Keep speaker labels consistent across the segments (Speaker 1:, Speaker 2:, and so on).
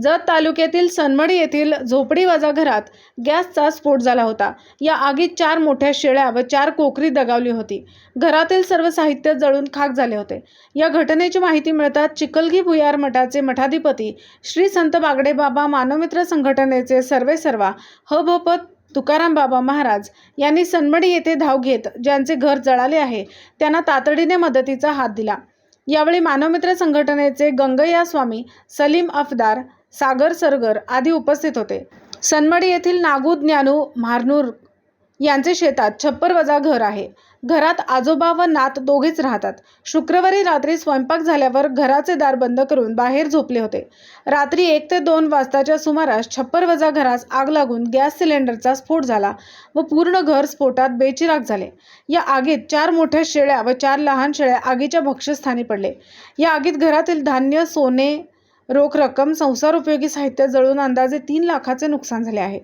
Speaker 1: जत तालुक्यातील सनमडी येथील झोपडीवाजा घरात गॅसचा स्फोट झाला होता. या आगीत चार मोठ्या शेळ्या व चार कोकरी दगावली होती. घरातील सर्व साहित्य जळून खाक झाले होते. या घटनेची माहिती मिळताच चिकलगी भुयार मठाचे मठाधिपती श्री संत बागडे बाबा मानवमित्र संघटनेचे सर्वे सर्वा हभपत तुकाराम बाबा महाराज यांनी सनमडी येथे धाव घेत ज्यांचे घर जळाले आहे त्यांना तातडीने मदतीचा हात दिला. यावेळी मानवमित्र संघटनेचे गंगय्या स्वामी सलीम अफदार सागर सरगर आदी उपस्थित होते. सनमडी येथील नागू ज्ञानू म्हारनूर यांचे शेतात छप्पर वजा घर आहे. घरात आजोबा व नात दोघेच राहतात. शुक्रवारी रात्री स्वयंपाक झाल्यावर घराचे दार बंद करून बाहेर झोपले होते. रात्री एक ते दोन वाजताच्या सुमारास छप्पर वजा घरास आग लागून गॅस सिलेंडरचा स्फोट झाला व पूर्ण घर स्फोटात बेचिराग झाले. या आगीत चार मोठ्या शेळ्या व चार लहान शेळ्या आगीच्या भक्ष्यस्थानी पडले. या आगीत घरातील धान्य सोने रोख रक्कम संसार उपयोगी साहित्य जळून अंदाजे तीन लाखाचे नुकसान झाले आहे.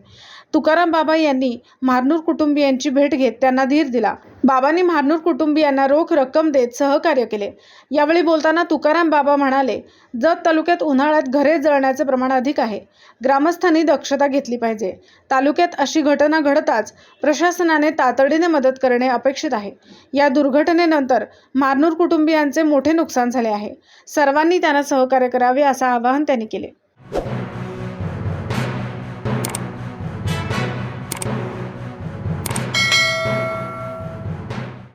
Speaker 1: तुकाराम बाबा यांनी म्हारनूर कुटुंबियांची भेट घेत त्यांना धीर दिला. बाबांनी म्हारनूर कुटुंबियांना रोख रक्कम देत सहकार्य केले. यावेळी बोलताना तुकाराम बाबा म्हणाले जत तालुक्यात उन्हाळ्यात घरे जळण्याचे प्रमाण अधिक आहे. ग्रामस्थांनी दक्षता घेतली पाहिजे. तालुक्यात अशी घटना घडताच प्रशासनाने तातडीने मदत करणे अपेक्षित आहे. या दुर्घटनेनंतर मारनूर कुटुंबियांचे मोठे नुकसान झाले आहे. सर्वांनी त्यांना सहकार्य करावे असं आवाहन त्यांनी केले.